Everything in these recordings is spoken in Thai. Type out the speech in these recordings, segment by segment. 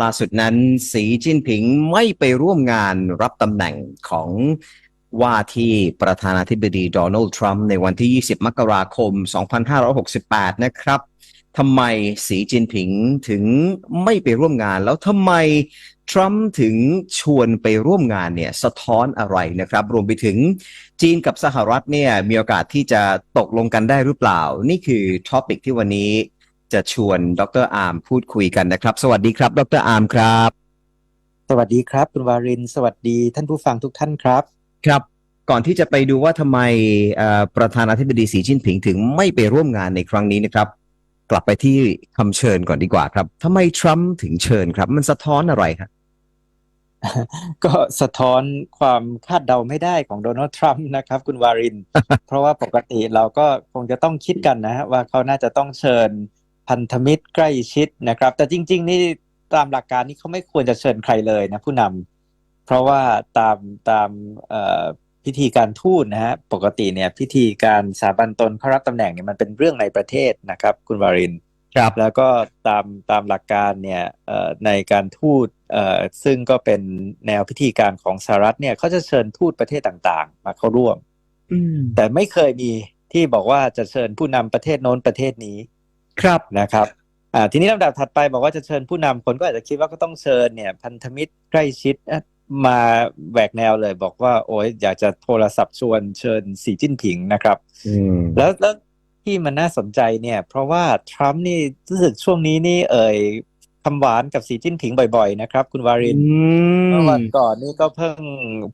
ล่าสุดนั้นสีจิ้นผิงไม่ไปร่วมงานรับตำแหน่งของว่าที่ประธานาธิบดีโดนัลด์ทรัมป์ในวันที่ 20 มกราคม 2568 นะครับทำไมสีจินผิงถึงไม่ไปร่วมงาน แล้วทำไมทรัมป์ถึงชวนไปร่วมงานเนี่ยสะท้อนอะไรนะครับ รวมไปถึงจีนกับสหรัฐเนี่ยมีโอกาสที่จะตกลงกันได้หรือเปล่า นี่คือท็อปิกที่วันนี้ จะชวนดรอาร์มพูดคุยกันนะครับ สวัสดีครับ ดรอาร์มครับ สวัสดีครับ คุณวาริน สวัสดีท่านผู้ฟังทุกท่านครับ ครับ ก่อนที่จะไปดูว่าทำไมเอ่อประธานาธิบดีสีจิ้นผิงถึงไม่ไปร่วมงานในครั้งนี้นะครับ กลับไปที่คำเชิญก่อนดีกว่าครับทำไมทรัมป์ถึงเชิญครับ มันสะท้อนอะไรครับก็สะท้อนความคาดเดาไม่ได้ของโดนัลด์ทรัมป์นะครับ คุณวาริน เพราะว่าปกติเราก็คงจะต้องคิดกันนะฮะว่าเขาน่าจะต้องเชิญ พันธมิตรใกล้ชิดนะครับ แต่จริง ๆ นี่ตามหลักการนี่เขาไม่ควรจะเชิญใครเลยนะผู้นำเพราะว่าตามตามเอ่อพิธีการทูตนะฮะปกติเนี่ยพิธีการสาบันตนเข้ารับตำแหน่งเนี่ยมันเป็นเรื่องในประเทศนะครับ คุณวารินครับแล้วก็ตามตามหลักการเนี่ยเอ่อในการทูตเอ่อซึ่งก็เป็นแนวพิธีการของสหรัฐเนี่ยเขาจะเชิญทูตประเทศต่างๆ มาเข้าร่วมอืมแต่ไม่เคยมีที่บอกว่าจะเชิญผู้นำประเทศโน้นประเทศนี้ ครับนะครับอ่าทีนี้ลำดับถัดไปบอกว่าจะเชิญผู้นำคนก็อาจจะคิดว่าก็ต้องเชิญเนี่ยพันธมิตรใกล้ชิดเอ๊ะมาแหวกแนวเลย บอกว่า โอ้ยอยากจะโทรศัพท์ชวนเชิญสีจิ้นผิงนะครับอืมแล้วแล้วที่มันน่าสนใจเนี่ย เพราะว่าทรัมป์นี่รู้สึกช่วงนี้นี่เอ่ยคำหวานกับสีจิ้นผิงบ่อยๆ นะครับ คุณวารินอืเมื่อมวันก่อนนี่ก็เพิ่ง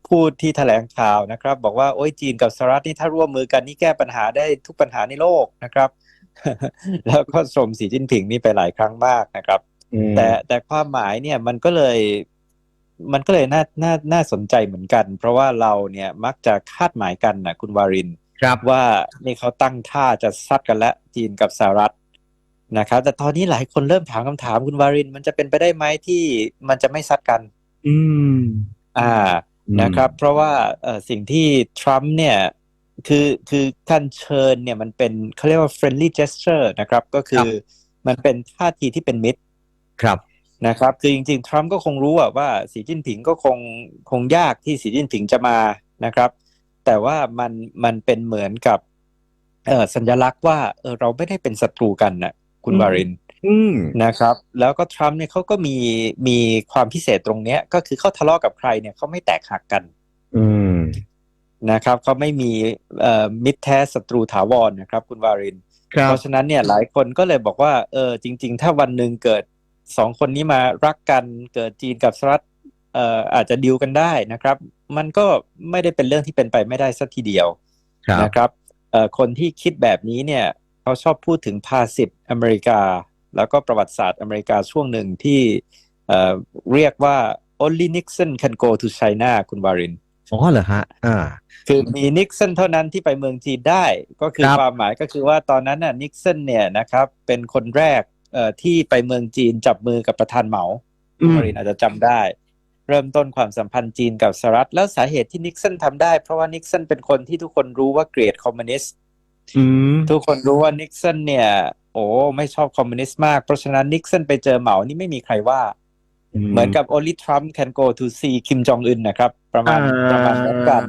พูดที่แถลงข่าวนะครับ บอกว่าโอ้ยจีนกับสหรัฐนี่ถ้าร่วมมือกันนี่แก้ปัญหาได้ทุกปัญหาในโลกนะครับ แล้วก็ชมสีจิ้นผิงนี่ไปหลายครั้งมากนะครับ แต่แต่ความหมายเนี่ยมันก็เลยมันก็เลยน่าน่าน่าสนใจเหมือนกัน เพราะว่าเราเนี่ยมักจะคาดหมายกันนะคุณวารินครับว่านี่เขาตั้งท่าจะซัดกันแล้วจีนกับสหรัฐนะครับ แต่ตอนนี้หลายคนเริ่มถามคำถามคุณวาริน มันจะเป็นไปได้ไหมที่มันจะไม่ซัดกัน อืม อ่าอืมนะครับ เพราะว่าเอ่อสิ่งที่ทรัมป์เนี่ย คือคือการเชิญเนี่ยมันเป็นเขาเรียกว่า friendly gesture นะครับ ก็คือมันเป็นท่าทีที่เป็นมิตรครับนะครับ คือจริงๆ ทรัมป์ก็คงรู้อะว่าสีจิ้นผิงก็คงคงยากที่สีจิ้นผิงจะมานะครับ แต่ว่ามันมันเป็นเหมือนกับเอ่อสัญลักษณ์ว่าเออเราไม่ได้เป็นศัตรูกันนะคุณอืมวารินอืมนะครับ แล้วก็ทรัมป์เนี่ยเขาก็มีมีความพิเศษตรงเนี้ย ก็คือเขาทะเลาะกับใครเนี่ยเขาไม่แตกหักกัน อืม นะครับเขาไม่มีเอ่อมิตรแท้ศัตรูถาวรนะครับ คุณวารินครับเพราะฉะนั้นเนี่ยหลายคนก็เลยบอกว่าเออจริง ๆ ถ้าวันหนึ่งเกิดสองคนนี้มารักกันเกิดจีนกับสหรัฐเอ่ออาจจะดิวกันได้นะครับ มันก็ไม่ได้เป็นเรื่องที่เป็นไปไม่ได้สักทีเดียวครับนะครับเอ่อคนที่คิดแบบนี้เนี่ยเขาชอบพูดถึงภาษิตอเมริกา แล้วก็ประวัติศาสตร์อเมริกาช่วงหนึ่งที่เอ่อเรียกว่า only Nixon can go to China คุณวาริน อ๋อเหรอฮะอ่า คือมีนิกสันเท่านั้นที่ไปเมืองจีนได้ ก็คือครับ ความหมายก็คือว่าตอนนั้นน่ะนิกสันเนี่ยนะครับเป็นคนแรกเอ่อที่ไปเมืองจีนจับมือกับประธานเหมาอืม มารินอาจจะจำได้ เริ่มต้นความสัมพันธ์จีนกับสหรัฐ แล้วสาเหตุที่นิกสันทำได้ เพราะว่านิกสันเป็นคนที่ทุกคนรู้ว่าเกลียดคอมมิวนิสต์ อืม ทุกคนรู้ว่านิกสันเนี่ย โอ้ไม่ชอบคอมมิวนิสต์มาก เพราะฉะนั้นนิกสันไปเจอเหมานี่ไม่มีใครว่า เหมือนกับ only Trump can go to see Kim Jong Un นะครับ ประมาณประมาณนั้นกัน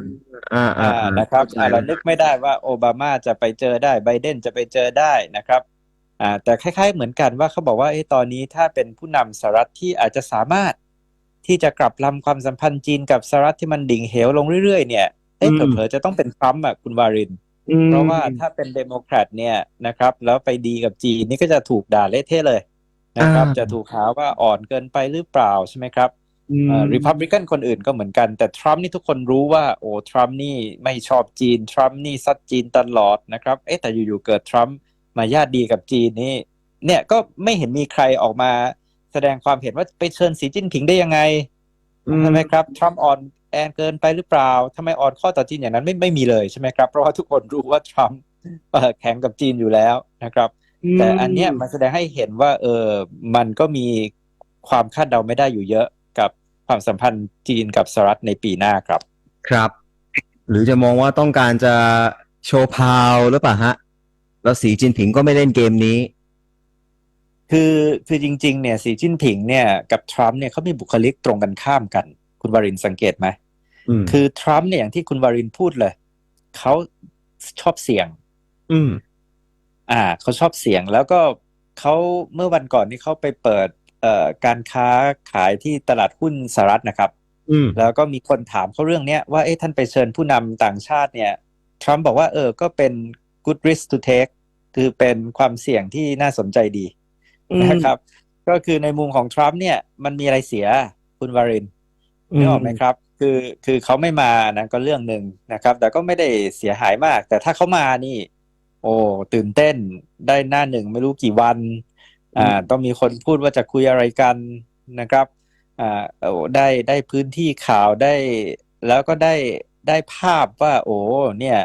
อ่าอ่าอ่านะครับอ่าเรานึกไม่ได้ว่าโอบามาจะไปเจอได้ไบเดนจะไปเจอได้นะครับอ่าแต่คล้าย ๆ เหมือนกันว่าเขาบอกว่าเอ้ตอนนี้ถ้าเป็นผู้นำสหรัฐที่อาจจะสามารถที่จะกลับลำความสัมพันธ์จีนกับสหรัฐที่มันดิ่งเหวลงเรื่อยๆ เนี่ยเอ๊ะเผลอๆจะต้องเป็นทรัมป์อะคุณวารินอืมเพราะว่าถ้าเป็นเดโมแครตเนี่ยนะครับ แล้วไปดีกับจีนนี่ก็จะถูกด่าเละเทะเลย นะครับ จะถูกหาว่าอ่อนเกินไปหรือเปล่าใช่ไหมครับอืมริพับลิกันคนอื่นก็เหมือนกัน แต่ทรัมป์นี่ทุกคนรู้ว่าโอ้ทรัมป์นี่ไม่ชอบจีน ทรัมป์นี่ซัดจีนตลอดนะครับ เอ๊ะแต่อยู่ๆเกิดทรัมป์มาญาติดีกับจีนนี่ เนี่ยก็ไม่เห็นมีใครออกมาแสดงความเห็นว่าไปเชิญสีจิ้นผิงได้ยังไงอืมใช่ไหมครับทรัมป์อ่อนแอนเกินไปหรือเปล่าทำไมอ่อนข้อต่อจีนอย่างนั้นไม่ไม่มีเลยใช่ไหมครับ เพราะว่าทุกคนรู้ว่าทรัมป์เอ่อแข่งกับจีนอยู่แล้วนะครับ แต่อันเนี้ยมันแสดงให้เห็นว่า เออมันก็มีความคาดเดาไม่ได้อยู่เยอะกับความสัมพันธ์จีนกับสหรัฐในปีหน้าครับ ครับ หรือจะมองว่าต้องการจะโชว์พาวหรือเปล่าฮะ แล้วสีจินผิงก็ไม่เล่นเกมนี้ คือคือจริง ๆ เนี่ย สีจิ้นผิงเนี่ยกับทรัมป์เนี่ยเขามีบุคลิกตรงกันข้ามกัน คุณวารินสังเกตไหมอืมคือทรัมป์เนี่ยอย่างที่คุณวารินพูดเลยเขาชอบเสี่ยง อืม อ่าเขาชอบเสียงแล้วก็เขาเมื่อวันก่อนนี้เขาไปเปิดเอ่อการค้าขายที่ตลาดหุ้นสหรัฐนะครับ อืมแล้วก็มีคนถามเขาเรื่องเนี้ยว่าเอ๊ะท่านไปเชิญผู้นำต่างชาติเนี่ยทรัมป์บอกว่าเออก็เป็น good risk to take คือเป็นความเสี่ยงที่น่าสนใจดีนะครับ ก็คือในมุมของทรัมป์เนี่ยมันมีอะไรเสียคุณวารินนึกออกไหมครับ คือคือเขาไม่มานะก็เรื่องหนึ่งนะครับ แต่ก็ไม่ได้เสียหายมาก แต่ถ้าเขามานี่ โอ้ตื่นเต้นได้หน้าหนึ่งไม่รู้กี่วันอ่าต้องมีคนพูดว่าจะคุยอะไรกันนะครับอ่าโอ้ได้ได้พื้นที่ข่าวได้ แล้วก็ได้ได้ภาพว่า โอ้เนี่ย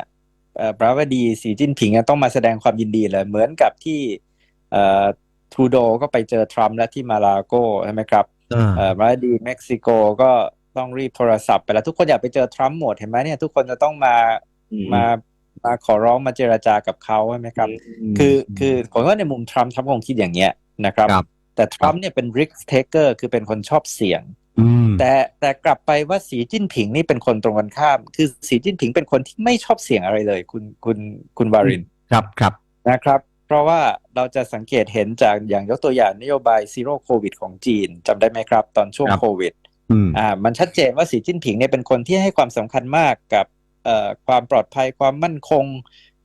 เอ่อประวดีสีจิ้นผิงอะต้องมาแสดงความยินดีเลย เหมือนกับที่เอ่อทรูโดก็ไปเจอทรัมป์และที่มาลาโกใช่ไหมครับอ่าเอ่อมาดีเม็กซิโกก็ต้องรีบโทรศัพท์ไปแล้วทุกคนอยากไปเจอทรัมป์หมดเห็นไหมเนี่ยทุกคนจะต้องมามา มาขอร้องมาเจรจากับเขาใช่ไหมครับ คือคือผมว่าในมุมทรัมป์ทรัมป์คงคิดอย่างเงี้ยนะครับครับแต่ทรัมป์เนี่ยเป็น risk taker คือเป็นคนชอบเสี่ยงอืมแต่แต่กลับไปว่าสีจิ้นผิงนี่เป็นคนตรงกันข้าม คือสีจิ้นผิงเป็นคนที่ไม่ชอบเสี่ยงอะไรเลย คุณคุณคุณวารินครับครับนะครับ เพราะว่าเราจะสังเกตเห็นจากอย่างยกตัวอย่างนโยบายซีโร่โควิดของจีนจำได้ไหมครับ ตอนช่วงครับโควิดอืมอ่ามันชัดเจนว่าสีจิ้นผิงเนี่ยเป็นคนที่ให้ความสำคัญมากกับเอ่อ ความปลอดภัยความมั่นคง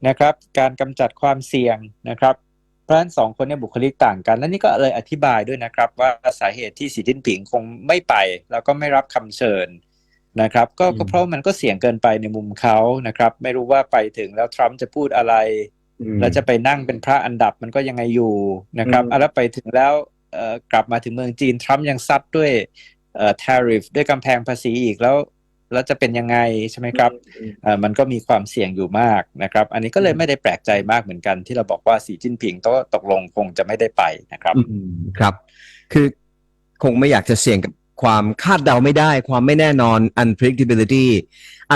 นะครับ การกำจัดความเสี่ยงนะครับเพราะฉะนั้นสองคนเนี่ยบุคลิกต่างกัน และนี่ก็เลยอธิบายด้วยนะครับ ว่าสาเหตุที่สีจิ้นผิงคงไม่ไป แล้วก็ไม่รับคำเชิญนะครับก็ก็เพราะมันก็เสี่ยงเกินไปในมุมเขานะครับ ไม่รู้ว่าไปถึงแล้วทรัมป์จะพูดอะไรแล้วจะไปนั่งเป็นพระอันดับมันก็ยังไงอยู่นะครับอืมอะแล้วไปถึงแล้วเอ่อกลับมาถึงเมืองจีนทรัมป์ยังซัดด้วยเอ่อ tariff ด้วยกำแพงภาษีอีกแล้ว แล้วจะเป็นยังไงใช่ไหมครับเอ่อมันก็มีความเสี่ยงอยู่มากนะครับ อันนี้ก็เลยไม่ได้แปลกใจมากเหมือนกัน ที่เราบอกว่าสีจิ้นผิงต้องตกลงคงจะไม่ได้ไปนะครับอืมครับ คือคงไม่อยากจะเสี่ยงกับความคาดเดาไม่ได้ ความไม่แน่นอน unpredictability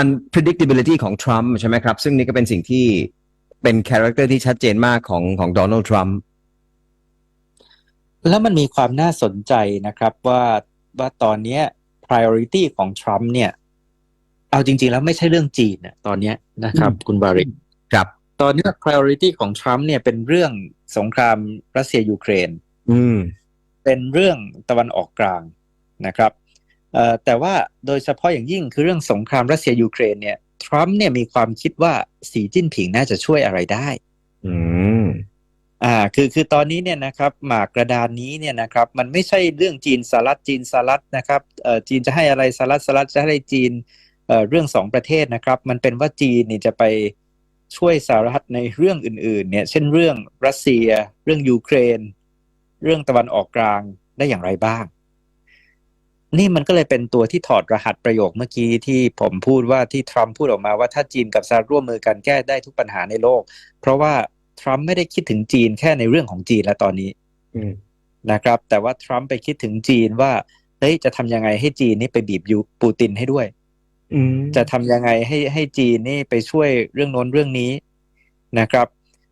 unpredictability ของทรัมป์ใช่ไหมครับ ซึ่งนี่ก็เป็นสิ่งที่เป็นคาแรคเตอร์ที่ชัดเจนมากของของโดนัลด์ทรัมป์แล้วมันมีความน่าสนใจนะครับว่าว่าตอนเนี้ย priority ของทรัมป์เนี่ย เอาจริง ๆ แล้วไม่ใช่เรื่องจีนนะตอนเนี้ยนะครับ คุณบาริกครับตอนนี้ priority ของทรัมป์เนี่ยเป็นเรื่องสงครามรัสเซียยูเครน อืม เป็นเรื่องตะวันออกกลางนะครับเอ่อแต่ว่าโดยเฉพาะอย่างยิ่งคือเรื่องสงครามรัสเซียยูเครนเนี่ยทรัมป์เนี่ยมีความคิดว่าสีจิ้นผิงน่าจะช่วยอะไรได้ อืมอ่าคือคือตอนนี้เนี่ยนะครับ หมากกระดานนี้เนี่ยนะครับ มันไม่ใช่เรื่องจีนสหรัฐจีนสหรัฐนะครับเอ่อจีนจะให้อะไรสหรัฐสหรัฐจะให้จีน เเรื่องสองประเทศนะครับ มันเป็นว่าจีนนี่จะไปช่วยสหรัฐในเรื่องอื่นๆ เนี่ย เช่นเรื่องรัสเซีย เรื่องยูเครน เรื่องตะวันออกกลางได้อย่างไรบ้าง นี่มันก็เลยเป็นตัวที่ถอดรหัสประโยคเมื่อกี้ที่ผมพูดว่าที่ทรัมป์พูดออกมาว่าถ้าจีนกับสหรัฐร่วมมือกันแก้ได้ทุกปัญหาในโลก เพราะว่าทรัมป์ไม่ได้คิดถึงจีนแค่ในเรื่องของจีนแล้วตอนนี้นะครับ แต่ว่าทรัมป์ไปคิดถึงจีนว่าเฮ้ยจะทำยังไงให้จีนนี่ไปบีบยูปูตินให้ด้วย จะทำยังไงให้ให้จีนนี่ไปช่วยเรื่องโน้นเรื่องนี้นะครับ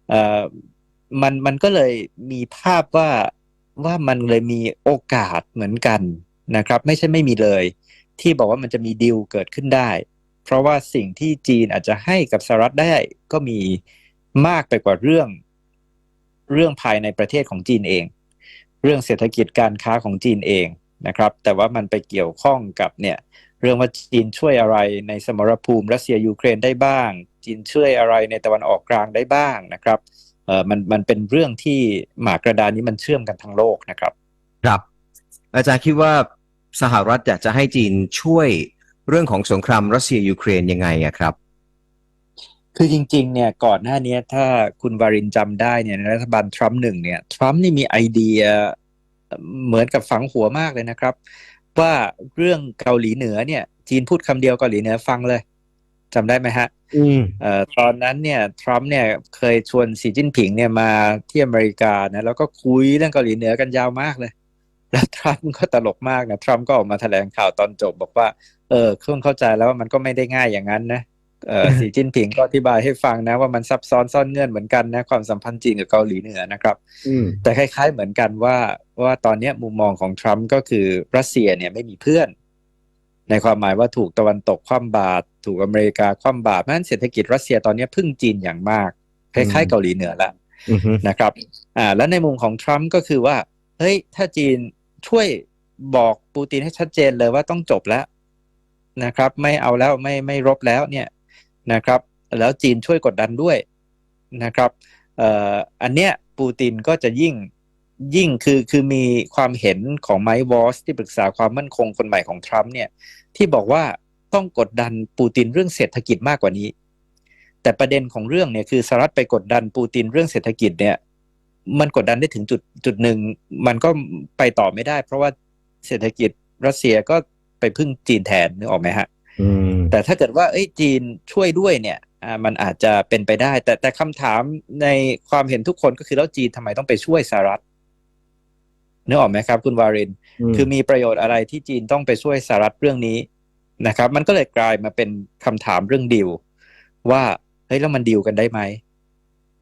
เอ่อมันมันก็เลยมีภาพว่าว่ามันเลยมีโอกาสเหมือนกันนะครับ ไม่ใช่ไม่มีเลย ที่บอกว่ามันจะมีดีลเกิดขึ้นได้ เพราะว่าสิ่งที่จีนอาจจะให้กับสหรัฐได้ก็มีมากไปกว่าเรื่อง เรื่องภายในประเทศของจีนเอง เรื่องเศรษฐกิจการค้าของจีนเองนะครับ แต่ว่ามันไปเกี่ยวข้องกับเนี่ย เรื่องว่าจีนช่วยอะไรในสมรภูมิรัสเซียยูเครนได้บ้าง จีนช่วยอะไรในตะวันออกกลางได้บ้างนะครับเออมันมันเป็นเรื่องที่หมากกระดานนี้มันเชื่อมกันทั้งโลกนะครับ ครับ อาจารย์คิดว่าสหรัฐอยากจะให้จีนช่วยเรื่องของสงครามรัสเซียยูเครนยังไงอะครับ คือจริงๆเนี่ยก่อนหน้านี้ถ้าคุณวารินจำได้เนี่ยในรัฐบาลทรัมป์หนึ่งเนี่ยทรัมป์นี่มีไอเดียเหมือนกับฝังหัวมากเลยนะครับ ว่าเรื่องเกาหลีเหนือเนี่ย จีนพูดคำเดียวเกาหลีเหนือฟังเลยจำได้ไหมฮะอืมเอ่อตอนนั้นเนี่ยทรัมป์เนี่ยเคยชวนสีจิ้นผิงเนี่ยมาที่อเมริกานะแล้วก็คุยเรื่องเกาหลีเหนือกันยาวมากเลย แล้วทรัมป์ก็ตลกมากนะทรัมป์ก็ออกมาแถลงข่าวตอนจบบอกว่าเออเครื่องเข้าใจแล้วว่ามันก็ไม่ได้ง่ายอย่างนั้นนะเอ่อ สีจิ้นผิงก็อธิบายให้ฟังนะว่ามันซับซ้อนซ่อนเงื่อนเหมือนกันนะความสัมพันธ์จีนกับเกาหลีเหนือนะครับอืมแต่คล้าย ๆ เหมือนกันว่าว่าตอนเนี้ยมุมมองของทรัมป์ก็คือรัสเซียเนี่ยไม่มีเพื่อน ในความหมายว่าถูกตะวันตกคว่ำบาตรถูกอเมริกาคว่ำบาตรเพราะฉะนั้นเศรษฐกิจรัสเซียตอนเนี้ยพึ่งจีนอย่างมาก คล้ายๆเกาหลีเหนือละอืมนะครับ อ่า แล้วในมุมของทรัมป์ก็คือว่าเฮ้ยถ้าจีนช่วยบอกปูตินให้ชัดเจนเลยว่าต้องจบแล้วนะครับ ไม่เอาแล้วไม่ไม่รบแล้วเนี่ย นะครับ แล้วจีนช่วยกดดันด้วยนะครับอันเนี้ยปูตินก็จะยิ่งยิ่งคือคือมีความเห็นของไมค์วอสที่ปรึกษาความมั่นคงคนใหม่ของทรัมป์เนี่ยที่บอกว่าต้องกดดันปูตินเรื่องเศรษฐกิจมากกว่านี้ แต่ประเด็นของเรื่องเนี่ยคือสหรัฐไปกดดันปูตินเรื่องเศรษฐกิจเนี่ยมันกดดันได้ถึงจุดจุดหนึ่ง มันก็ไปต่อไม่ได้ เพราะว่าเศรษฐกิจรัสเซียก็ไปพึ่งจีนแทนนึกออกไหมฮะ แต่ถ้าเกิดว่าเอ้ยจีนช่วยด้วยเนี่ยอ่ามันอาจจะเป็นไปได้ แต่แต่คำถามในความเห็นทุกคนก็คือแล้วจีนทำไมต้องไปช่วยสหรัฐนึกออกไหมครับ คุณวาริน คือมีประโยชน์อะไรที่จีนต้องไปช่วยสหรัฐเรื่องนี้นะครับ มันก็เลยกลายมาเป็นคำถามเรื่องดิวว่าเฮ้ยแล้วมันดิวกันได้ไหม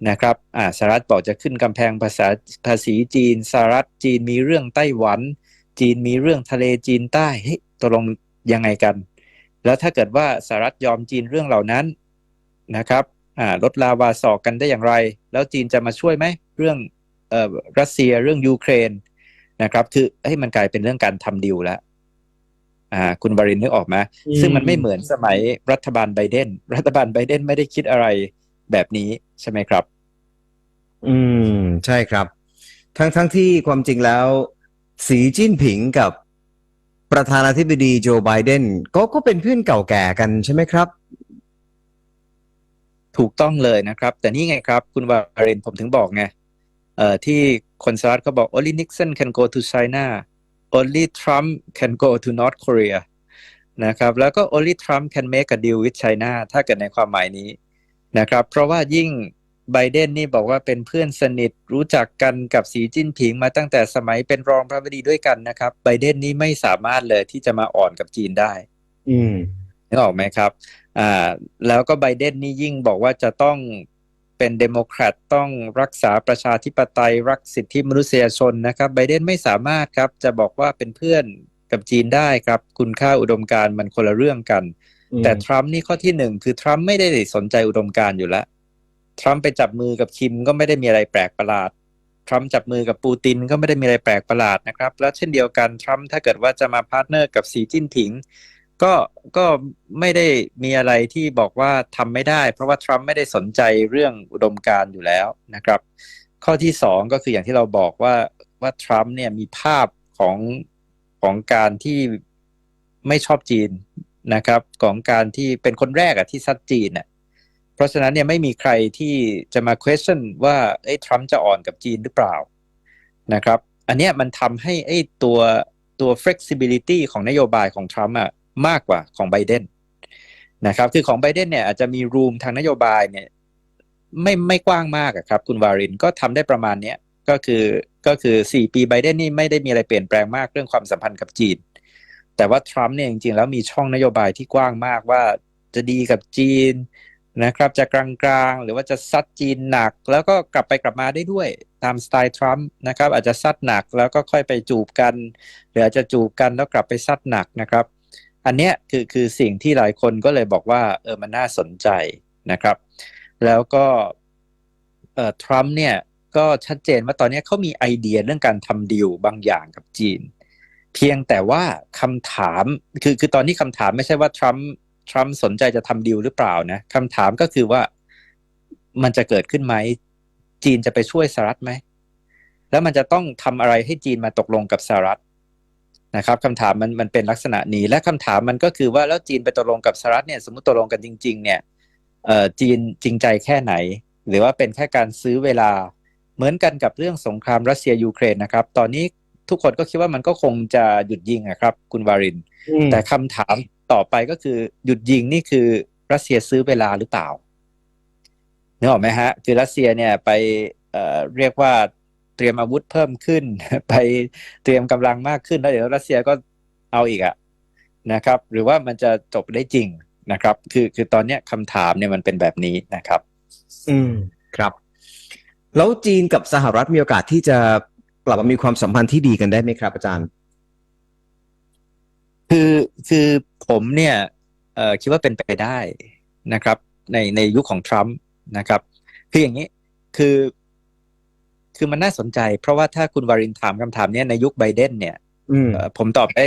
นะครับอ่าสหรัฐบอกจะขึ้นกำแพงภาษาภาษีจีนสหรัฐจีนมีเรื่องไต้หวัน จีนมีเรื่องทะเลจีนใต้เฮ้ยตกลงยังไงกัน แล้วถ้าเกิดว่าสหรัฐยอมจีนเรื่องเหล่านั้นนะครับอ่าลดลาวาสอกกันได้อย่างไร แล้วจีนจะมาช่วยไหมเรื่องเอ่อรัสเซียเรื่องยูเครนนะครับคือให้ยมันกลายเป็นเรื่องการทำดีลแล้วอ่าคุณบารินนึกออกไหมอืมซึ่งมันไม่เหมือนสมัยรัฐบาลไบเดน รัฐบาลไบเดนไม่ได้คิดอะไรแบบนี้ใช่ไหมครับ อืม ใช่ครับ ทั้งทั้งที่ความจริงแล้ว สีจิ้นผิงกับ ประธานาธิบดีโจไบเดนก็ก็เป็นเพื่อนเก่าแก่กันใช่ไหมครับ ถูกต้องเลยนะครับ แต่นี่ไงครับ คุณวารินผมถึงบอกไงเอ่อที่คนสหรัฐเขาบอก only Nixon can go to China only Trump can go to North Korea นะครับแล้วก็ only Trump can make a deal with China ถ้าเกิดในความหมายนี้นะครับ เพราะว่ายิ่ง ไบเดนนี่บอกว่าเป็นเพื่อนสนิทรู้จักกันกับสีจิ้นผิงมาตั้งแต่สมัยเป็นรองประธานาธิบดีด้วยกันนะครับ ไบเดนนี่ไม่สามารถเลยที่จะมาอ่อนกับจีนได้ อืมนึกออกไหมครับ อ่า แล้วก็ไบเดนนี่ยิ่งบอกว่าจะต้องเป็นเดโมแครตต้องรักษาประชาธิปไตยรักสิทธิมนุษยชนนะครับ ไบเดนไม่สามารถครับ จะบอกว่าเป็นเพื่อนกับจีนได้ครับ คุณค่าอุดมการณ์มันคนละเรื่องกัน แต่ทรัมป์นี่ข้อที่หนึ่งคือทรัมป์ไม่ได้สนใจอุดมการณ์อยู่แล้ว ทรัมป์ไปจับมือกับคิมก็ไม่ได้มีอะไรแปลกประหลาด ทรัมป์จับมือกับปูตินก็ไม่ได้มีอะไรแปลกประหลาดนะครับ แล้วเช่นเดียวกันทรัมป์ถ้าเกิดว่าจะมาพาร์ทเนอร์กับสีจิ้นผิง ก็ก็ไม่ได้มีอะไรที่บอกว่าทำไม่ได้ เพราะว่าทรัมป์ไม่ได้สนใจเรื่องอุดมการณ์อยู่แล้วนะครับ ข้อที่สองก็คืออย่างที่เราบอกว่าว่าทรัมป์เนี่ยมีภาพของของการที่ไม่ชอบจีนนะครับ ของการที่เป็นคนแรกอะที่ซัดจีนอะ ราะฉะนั้นเนี่ยไม่มีใครที่จะมา question ว่าไอ้ทรัมป์จะอ่อนกับจีนหรือเปล่านะครับ อันเนี้ยมันทำให้ไอ้ตัวตัว flexibility ของนโยบายของทรัมป์อะมากกว่าของไบเดนนะครับ คือของไบเดนเนี่ยอาจจะมี room ทางนโยบายเนี่ยไม่ไม่กว้างมากครับ คุณวารินก็ทำได้ประมาณเนี้ยก็คือก็คือสี่ปีไบเดนนี่ไม่ได้มีอะไรเปลี่ยนแปลงมากเรื่องความสัมพันธ์กับจีน แต่ว่าทรัมป์เนี่ยจริงๆแล้วมีช่องนโยบายที่กว้างมากว่าจะดีกับจีน นะครับจะกลางๆ หรือว่าจะซัดจีนหนัก แล้วก็กลับไปกลับมาได้ด้วยตามสไตล์ทรัมป์นะครับอาจจะซัดหนักแล้วก็ค่อยไปจูบกัน หรืออาจจะจูบกันแล้วกลับไปซัดหนักนะครับ อันเนี้ยคือคือสิ่งที่หลายคนก็เลยบอกว่าเออมันน่าสนใจนะครับ แล้วก็เอ่อทรัมป์เนี่ยก็ชัดเจนว่าตอนนี้เขามีไอเดียเรื่องการทำดีลบางอย่างกับจีน เพียงแต่ว่าคำถามคือคือตอนนี้คำถามไม่ใช่ว่าทรัมป์ ทรัมป์สนใจจะทำดีลหรือเปล่านะคำถามก็คือว่ามันจะเกิดขึ้นไหม จีนจะไปช่วยสหรัฐไหม แล้วมันจะต้องทำอะไรให้จีนมาตกลงกับสหรัฐนะครับคำถามมันมันเป็นลักษณะนี้และคำถามมันก็คือว่าแล้วจีนไปตกลงกับสหรัฐเนี่ย สมมติตกลงกันจริง ๆ เนี่ยเอ่อจีนจริงใจแค่ไหน หรือว่าเป็นแค่การซื้อเวลาเหมือนกันกับเรื่องสงครามรัสเซียยูเครนนะครับ ตอนนี้ทุกคนก็คิดว่ามันก็คงจะหยุดยิงอะครับ คุณวาริน แต่คำถาม ต่อไปก็คือหยุดยิงนี่คือรัสเซียซื้อเวลาหรือเปล่านึกออกไหมฮะ คือรัสเซียเนี่ยไปเเรียกว่าเตรียมอาวุธเพิ่มขึ้น ไปเตรียมกำลังมากขึ้นแล้วเดี๋ยวรัสเซียก็เอาอีกอะนะครับ หรือว่ามันจะจบได้จริงนะครับ คือคือตอนเนี้ยคำถามเนี่ยมันเป็นแบบนี้นะครับ อืมครับ แล้วจีนกับสหรัฐมีโอกาสที่จะกลับมามีความสัมพันธ์ที่ดีกันได้ไหมครับอาจารย์ คือคือผมเนี่ยเอ่อคิดว่าเป็นไปได้นะครับ ในในยุคของทรัมป์นะครับคืออย่างนี้คือคือมันน่าสนใจ เพราะว่าถ้าคุณวารินถามคำถามเนี้ยในยุคไบเดนเนี่ยอืมเอ่อผมตอบได้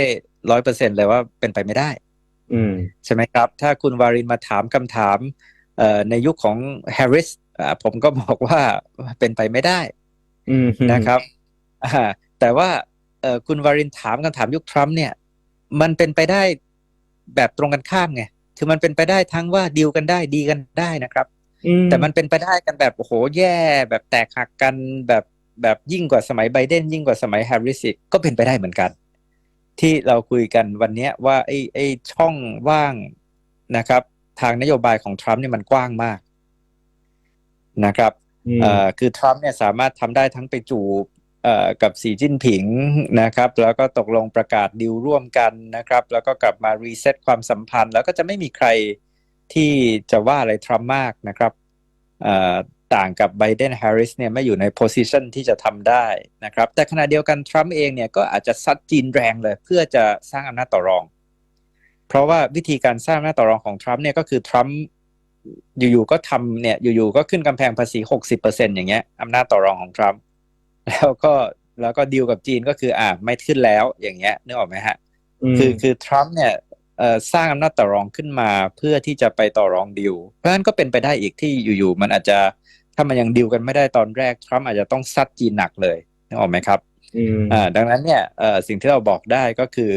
ร้อยเปอร์เซ็นเลยว่าเป็นไปไม่ได้อืมใช่ไหมครับ ถ้าคุณวารินมาถามคำถามเอ่อในยุคของแฮร์ริสอ่าผมก็บอกว่าเป็นไปไม่ได้อืมนะครับอ่าแต่ว่าเอ่อคุณวารินถามคำถามยุคทรัมป์เนี่ย มันเป็นไปได้แบบตรงกันข้ามไงคือมันเป็นไปได้ทั้งว่าดีลกันได้ดีกันได้นะครับอืมแต่มันเป็นไปได้กันแบบโอ้โหแย่ แบบแตกหักกันแบบแบบยิ่งกว่าสมัยไบเดนยิ่งกว่าสมัยแฮร์ริสอีกก็เป็นไปได้เหมือนกัน ที่เราคุยกันวันเนี้ยว่าไอ้ไอ้ช่องว่างนะครับ ทางนโยบายของทรัมป์เนี่ยมันกว้างมากนะครับอืมเอ่อคือทรัมป์เนี่ยสามารถทำได้ทั้งไปจูบเอ่อ กับสีจิ้นผิงนะครับ แล้วก็ตกลงประกาศดิวร่วมกันนะครับ แล้วก็กลับมารีเซ็ตความสัมพันธ์ แล้วก็จะไม่มีใครที่จะว่าอะไรทรัมป์มากนะครับต่างกับไบเดนแฮร์ริสเนี่ยไม่อยู่ในโพสิชันที่จะทำได้นะครับ แต่ขณะเดียวกันทรัมป์เองเนี่ยก็อาจจะซัดจีนแรงเลย เพื่อจะสร้างอำนาจต่อรอง เพราะว่าวิธีการสร้างอำนาจต่อรองของทรัมป์เนี่ยก็คือทรัมป์อยู่ๆก็ทำเนี่ยอยู่ๆก็ขึ้นกำแพงภาษีหกสิบเปอร์เซ็นอย่างเงี้ยอำนาจต่อรองของทรัมป์ แล้วก็แล้วก็ดีลกับจีนก็คืออ่าไม่ขึ้นแล้วอย่างเงี้ยนึกออกไหมฮะ คือคือทรัมป์เนี่ยเอ่อสร้างอำนาจต่อรองขึ้นมาเพื่อที่จะไปต่อรองดีลเพราะฉะนั้นก็เป็นไปได้อีกที่อยู่ๆมันอาจจะถ้ามันยังดีลกันไม่ได้ตอนแรกทรัมป์อาจจะต้องซัดจีนหนักเลยนึกออกไหมครับอืมอ่าดังนั้นเนี่ยเอ่อสิ่งที่เราบอกได้ก็คือ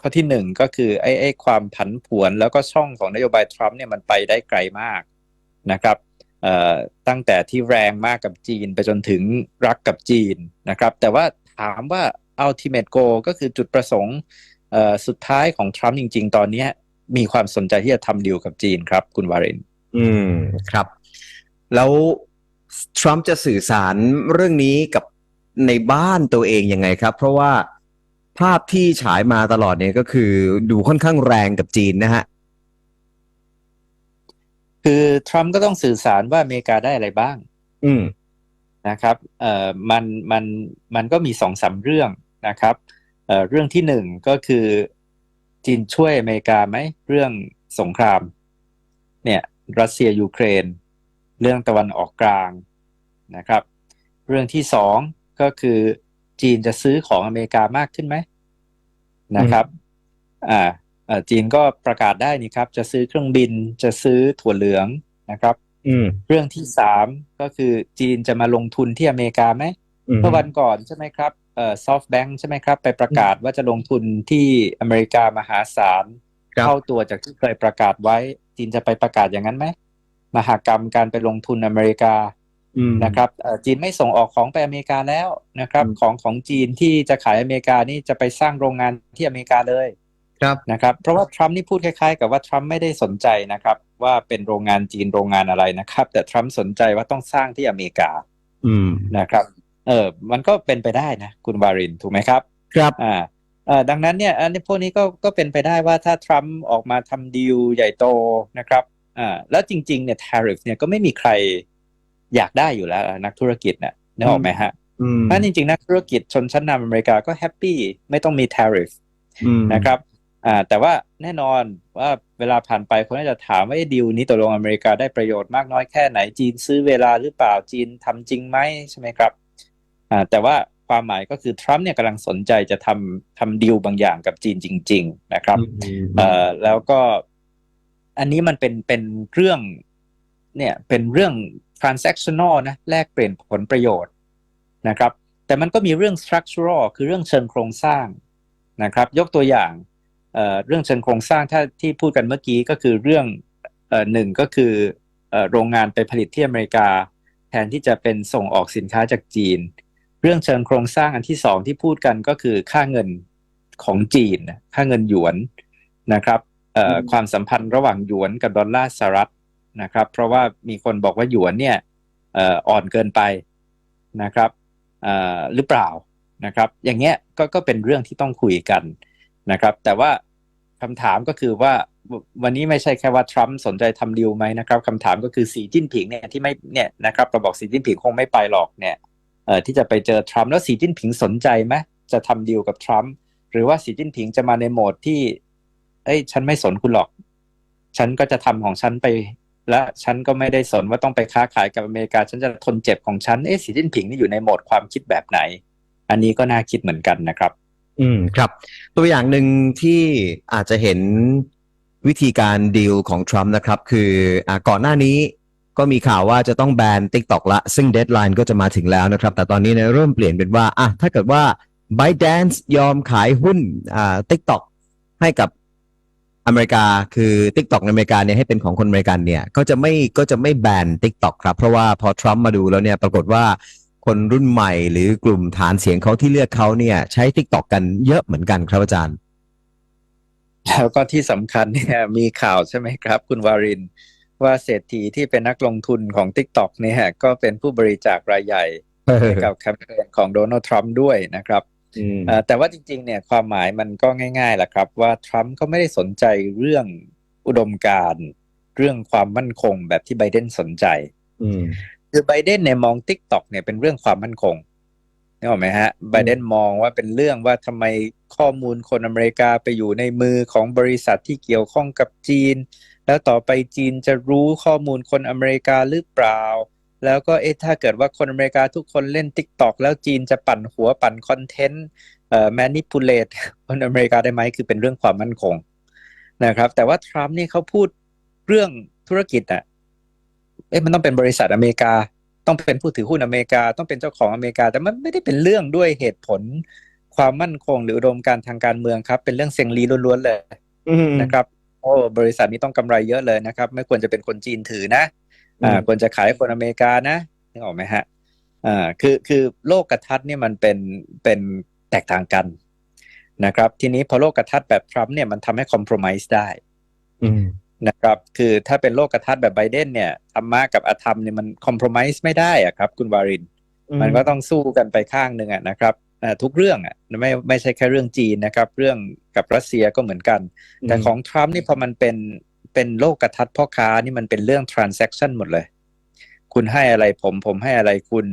ข้อที่หนึ่งก็คือไอ้ไอ้ความผันผวนแล้วก็ช่องของนโยบายทรัมป์เนี่ยมันไปได้ไกลมากนะครับเอ่อ ตั้งแต่ที่แรงมากกับจีนไปจนถึงรักกับจีนนะครับ แต่ว่าถามว่า ultimate goal ก็คือจุดประสงค์สุดท้ายของทรัมป์จริง ๆ ตอนนี้มีความสนใจที่จะทำดีลกับจีนครับ คุณวาริน อืมครับ แล้วทรัมป์จะสื่อสารเรื่องนี้กับในบ้านตัวเองยังไงครับ เพราะว่าภาพที่ฉายมาตลอดเนี่ยก็คือดูค่อนข้างแรงกับจีนนะฮะ คือทรัมป์ก็ต้องสื่อสารว่าอเมริกาได้อะไรบ้าง อืมนะครับเอ่อมันมันมันก็มีสองสามเรื่องนะครับเอ่อเรื่องที่หนึ่งก็คือจีนช่วยอเมริกาไหมเรื่องสงคราม เนี่ยรัสเซียยูเครน เรื่องตะวันออกกลางนะครับ เรื่องที่สองก็คือจีนจะซื้อของอเมริกามากขึ้นไหมนะครับ อ่าเอ่อ จีนก็ประกาศได้นี่ครับ จะซื้อเครื่องบินจะซื้อถั่วเหลืองนะครับ อืมเรื่องที่สามก็คือจีนจะมาลงทุนที่อเมริกาไหมอืมเมื่อวันก่อนใช่ไหมครับเอ่อซอฟต์แบงค์ใช่ไหมครับ ไปประกาศว่าจะลงทุนที่อเมริกามหาศาลครับเท่าตัวจากที่เคยประกาศไว้ จีนจะไปประกาศอย่างนั้นไหมมหากรรมการไปลงทุนอเมริกาอืมนะครับเอ่อจีนไม่ส่งออกของไปอเมริกาแล้วนะครับอืมของของจีนที่จะขายอเมริกานี่จะไปสร้างโรงงานที่อเมริกาเลย ครับนะครับเพราะว่าทรัมป์นี่พูดคล้ายๆ กับว่าทรัมป์ไม่ได้สนใจนะครับ ว่าเป็นโรงงานจีนโรงงานอะไรนะครับ แต่ทรัมป์สนใจว่าต้องสร้างที่อเมริกา อืมนะครับเออมันก็เป็นไปได้นะ คุณวารินถูกไหมครับ ครับอ่าเอ่อดังนั้นเนี่ยอันนี้พวกนี้ก็ก็เป็นไปได้ว่าถ้าทรัมป์ออกมาทำดีลใหญ่โตนะครับอ่าแล้วจริงๆเนี่ย tariff เนี่ยก็ไม่มีใครอยากได้อยู่แล้วนักธุรกิจเนี่ยนึกออกไหมฮะอืมเพราะฉะนั้นจริงๆ นักธุรกิจชนชั้นนำอเมริกาก็แฮปปี้ไม่ต้องมี tariff อืมนะครับ อ่าแต่ว่าแน่นอนว่าเวลาผ่านไปคนน่าจะถามว่าไอ้ดีลนี้ตกลงอเมริกาได้ประโยชน์มากน้อยแค่ไหนจีนซื้อเวลาหรือเปล่าจีนทำจริงไหมใช่ไหมครับอ่าแต่ว่าความหมายก็คือทรัมป์เนี่ยกำลังสนใจจะทำทำดีลบางอย่างกับจีนจริง ๆ นะครับอืมเอ่อแล้วก็อันนี้มันเป็นเป็นเรื่องเนี่ยเป็นเรื่อง transactional นะแลกเปลี่ยนผลประโยชน์นะครับ แต่มันก็มีเรื่อง structural คือเรื่องเชิงโครงสร้างนะครับ ยกตัวอย่าง เอ่อเรื่องเชิงโครงสร้างถ้าที่พูดกันเมื่อกี้ก็คือเรื่องเอ่อหนึ่งก็คือเอ่อโรงงานไปผลิตที่อเมริกา แทนที่จะเป็นส่งออกสินค้าจากจีน เรื่องเชิงโครงสร้างอันที่สองที่พูดกันก็คือค่าเงินของจีนนะค่าเงินหยวนนะครับเอ่อความสัมพันธ์ระหว่างหยวนกับดอลลาร์สหรัฐนะครับ เพราะว่ามีคนบอกว่าหยวนเนี่ยเอ่ออ่อนเกินไปนะครับเอ่อหรือเปล่านะครับ อย่างเงี้ยก็ก็เป็นเรื่องที่ต้องคุยกัน นะครับ แต่ว่าคำถามก็คือว่าวันนี้ไม่ใช่แค่ว่าทรัมป์สนใจทำดีลไหมนะครับคำถามก็คือสีจิ้นผิงเนี่ยที่ไม่เนี่ยนะครับเราบอกสีจิ้นผิงคงไม่ไปหรอกเนี่ยเอ่อที่จะไปเจอทรัมป์แล้วสีจิ้นผิงสนใจไหมจะทำดีลกับทรัมป์หรือว่าสีจิ้นผิงจะมาในโหมดที่เอ้ยฉันไม่สนคุณหรอก ฉันก็จะทำของฉันไป และฉันก็ไม่ได้สนว่าต้องไปค้าขายกับอเมริกา ฉันจะทนเจ็บของฉันเอ๊ะสีจิ้นผิงนี่อยู่ในโหมดความคิดแบบไหน อันนี้ก็น่าคิดเหมือนกันนะครับ อืมครับ ตัวอย่างหนึ่งที่อาจจะเห็นวิธีการดีลของทรัมป์นะครับ คืออ่าก่อนหน้านี้ก็มีข่าวว่าจะต้องแบน TikTok ละ ซึ่งเด d ไลน์ก็จะมาถึงแล้วนะครับ แต่ตอนนี้เนี่ยเริ่มเปลี่ยนเป็นว่าอะถ้าเกิดว่า ByteDance ยอมขายหุ้นอ่า TikTok ให้กับอเมริกาคือ TikTok ในอเมริกาเนี่ยให้เป็นของคนอเมริกันเนี่ยก็จะไม่ก็จะไม่แบน TikTok ครับ เพราะว่าพอทรัมป์มาดูแล้วเนี่ยปรากฏว่า คนรุ่นใหม่หรือกลุ่มฐานเสียงเขาที่เลือกเขาเนี่ย ใช้ TikTok กันเยอะเหมือนกันครับอาจารย์ แล้วก็ที่สำคัญเนี่ยมีข่าวใช่ไหมครับ คุณวารินว่าเศรษฐีที่เป็นนักลงทุนของ TikTok เนี่ยก็เป็นผู้บริจาครายใหญ่ให้กับแคมเปญของโดนัลด์ทรัมป์ด้วยนะครับอืมเอ่อแต่ว่าจริงๆเนี่ยความหมายมันก็ง่ายๆแหละครับ ว่าทรัมป์ก็ไม่ได้สนใจเรื่องอุดมการณ์เรื่องความมั่นคงแบบที่ไบเดนสนใจอืม คือไบเดนเนี่ยมอง t ิ k t o k เนี่ยเป็นเรื่องความมั่นคงนึกออกไหมฮะไบเดนมองว่าเป็นเรื่องว่าทำไมข้อมูลคนอเมริกาไปอยู่ในมือของบริษัทที่เกี่ยวข้องกับจีน แล้วต่อไปจีนจะรู้ข้อมูลคนอเมริกาหรือเปล่า แล้วก็เอ๊ะถ้าเกิดว่าคนอเมริกาทุกคนเล่น TikTok แล้วจีนจะปั่นหัวปั่นคอนเทนต์เอ่อ manipulate คนอเมริกาได้ไหมคือเป็นเรื่องความมั่นคงนะครับแต่ว่าทรัมป์นี่เขาพูดเรื่องธุรกิจอะ เอ๊ะมันต้องเป็นบริษัทอเมริกา ต้องเป็นผู้ถือหุ้นอเมริกา ต้องเป็นเจ้าของอเมริกา แต่มันไม่ได้เป็นเรื่องด้วยเหตุผล ความมั่นคงหรืออุดมการณ์ทางการเมืองครับ เป็นเรื่องเซ็งลีล้วนๆเลยอืมนะครับโอ้บริษัทนี้ต้องกำไรเยอะเลยนะครับ ไม่ควรจะเป็นคนจีนถือนะอ่าอืมควรจะขายให้คนอเมริกานะนึกออกไหมฮะอ่าคือคือโลกกระทัดเนี่ยมันเป็นเป็นแตกต่างกันนะครับ ทีนี้พอโลกกระทัดแบบทรัมป์เนี่ยมันทำให้คอม p r o m i s e ได้อืม นะครับ คือถ้าเป็นโลกกระทัดแบบไบเดนเนี่ยธรรมะกับอธรรมเนี่ยมันคอม p r o m i s e ไม่ได้อะครับ คุณวาริน มันก็ต้องสู้กันไปข้างหนึ่งอะนะครับอ่าทุกเรื่องอะไม่ไม่ใช่แค่เรื่องจีนนะครับ เรื่องกับรัสเซียก็เหมือนกัน แต่ของทรัมป์นี่พอมันเป็นเป็นโลกกระทัดพ่อค้านี่มันเป็นเรื่อง transaction หมดเลย คุณให้อะไรผมผมให้อะไรคุณ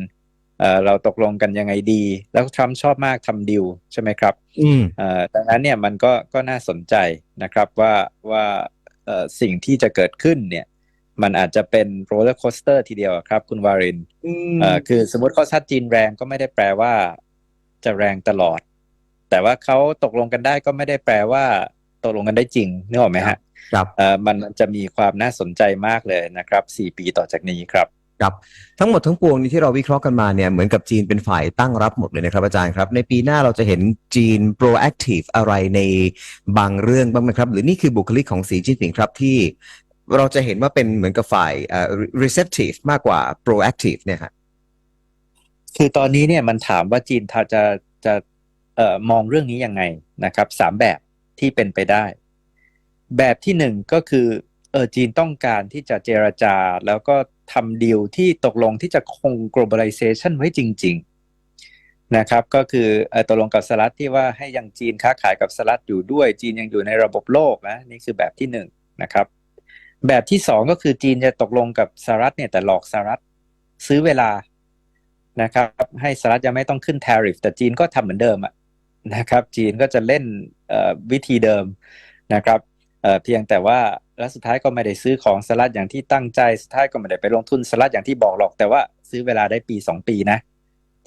เอ่อเราตกลงกันยังไงดี แล้วทรัมป์ชอบมากทำดิวใช่ไหมครับ อืมเอ่อดังนั้นเนี่ยมันก็ก็น่าสนใจนะครับว่าว่าเอ่อ สิ่งที่จะเกิดขึ้นเนี่ย มันอาจจะเป็นโรลเลอร์โคสเตอร์ทีเดียวอะครับคุณวารินอืมเอ่อคือสมมติเขาซัดจีนแรงก็ไม่ได้แปลว่า จะแรงตลอด แต่ว่าเขาตกลงกันได้ก็ไม่ได้แปลว่า ตกลงกันได้จริงนึกออกไหมฮะครับเอ่อมันมันจะมีความน่าสนใจมากเลยนะครับสี่ปีต่อจากนี้ครับ ครับทั้งหมดทั้งปวงนี้ที่เราวิเคราะห์กันมาเนี่ยเหมือนกับจีนเป็นฝ่ายตั้งรับหมดเลยนะครับอาจารย์ครับ ในปีหน้าเราจะเห็นจีน proactive อะไรในบางเรื่องบ้างไหมครับ หรือนี่คือบุคลิกของสีจิ้นผิงครับที่เราจะเห็นว่าเป็นเหมือนกับฝ่ายเอ่อ receptive มากกว่า proactive เนี่ยฮะคือตอนนี้เนี่ยมันถามว่าจีนจะจะเอ่อมองเรื่องนี้ยังไงนะครับสามแบบที่เป็นไปได้ แบบที่หนึ่งก็คือ เออจีนต้องการที่จะเจรจาแล้วก็ทำดีลที่ตกลงที่จะคง globalization ไว้จริง ๆ นะครับ ก็คือเออตกลงกับสหรัฐที่ว่าให้ยังจีนค้าขายกับสหรัฐอยู่ด้วย จีนยังอยู่ในระบบโลกนะนี่คือแบบที่หนึ่งนะครับ แบบที่สองก็คือจีนจะตกลงกับสหรัฐเนี่ยแต่หลอกสหรัฐซื้อเวลานะครับให้สหรัฐยังไม่ต้องขึ้น tariff แต่จีนก็ทำเหมือนเดิมอะนะครับ จีนก็จะเล่นเอ่อวิธีเดิมนะครับเออเพียงแต่ว่า แล้วสุดท้ายก็ไม่ได้ซื้อของสหรัฐอย่างที่ตั้งใจสุดท้ายก็ไม่ได้ไปลงทุนสหรัฐอย่างที่บอกหรอก แต่ว่าซื้อเวลาได้ปีสองปีนะ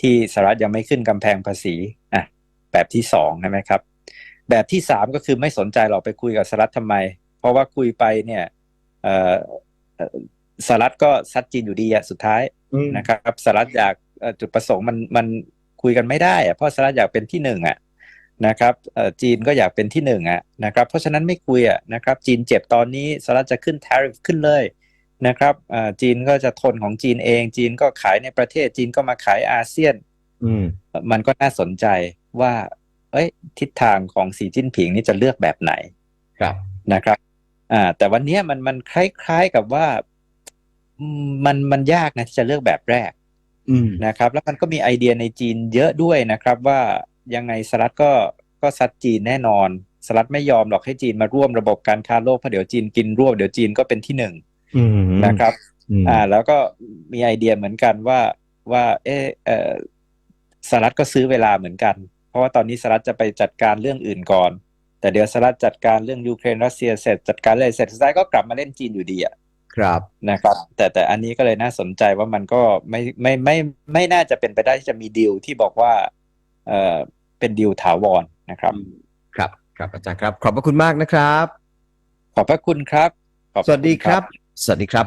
ที่สหรัฐยังไม่ขึ้นกำแพงภาษีอะแบบที่สองใช่ไหมครับ แบบที่สามก็คือไม่สนใจหรอกไปคุยกับสหรัฐทำไม เพราะว่าคุยไปเนี่ยเอ่อเอ่อสหรัฐก็ซัดจีนอยู่ดีอะสุดท้ายนะครับสหรัฐอยากเอ่อจุดประสงค์มันมันคุยกันไม่ได้อะเพราะสหรัฐอยากเป็นที่หนึ่งอะ นะครับเอ่อจีนก็อยากเป็นที่หนึ่งอะนะครับเพราะฉะนั้นไม่คุยอะนะครับจีนเจ็บตอนนี้สหรัฐจะขึ้น tariff ขึ้นเลยนะครับเอ่อจีนก็จะทนของจีนเอง จีนก็ขายในประเทศจีนก็มาขายอาเซียน อืมมันก็น่าสนใจว่าเอ้ยทิศทางของสีจิ้นผิงนี่จะเลือกแบบไหนครับนะครับอ่าแต่วันเนี้ยมันมันคล้ายๆกับว่าอืมมันมันยากนะที่จะเลือกแบบแรกอืมนะครับ แล้วมันก็มีไอเดียในจีนเยอะด้วยนะครับว่า ยังไงสหรัฐก็ก็ซัดจีนแน่นอนสหรัฐไม่ยอมหรอกให้จีนมาร่วมระบบการค้าโลกเพราะเดี๋ยวจีนกินรวบเดี๋ยวจีนก็เป็นที่หนึ่งอืมนะครับอืมอ่า แล้วก็มีไอเดียเหมือนกันว่าว่าเออเออสหรัฐก็ซื้อเวลาเหมือนกัน เพราะว่าตอนนี้สหรัฐจะไปจัดการเรื่องอื่นก่อน แต่เดี๋ยวสหรัฐจัดการเรื่องยูเครนรัสเซียเสร็จจัดการเลยเสร็จสุดท้ายก็กลับมาเล่นจีนอยู่ดีอะครับนะครับ แต่แต่อันนี้ก็เลยน่าสนใจว่ามันก็ไม่ไม่ไม่ไม่น่าจะเป็นไปได้ที่จะมีดีลที่บอกว่า เออเป็นดีลถาวรนะครับครับครับอาจารย์ครับขอบพระคุณมากนะครับ ขอบพระคุณครับขอบพสระวัสดีณครับ สวัสดีครับ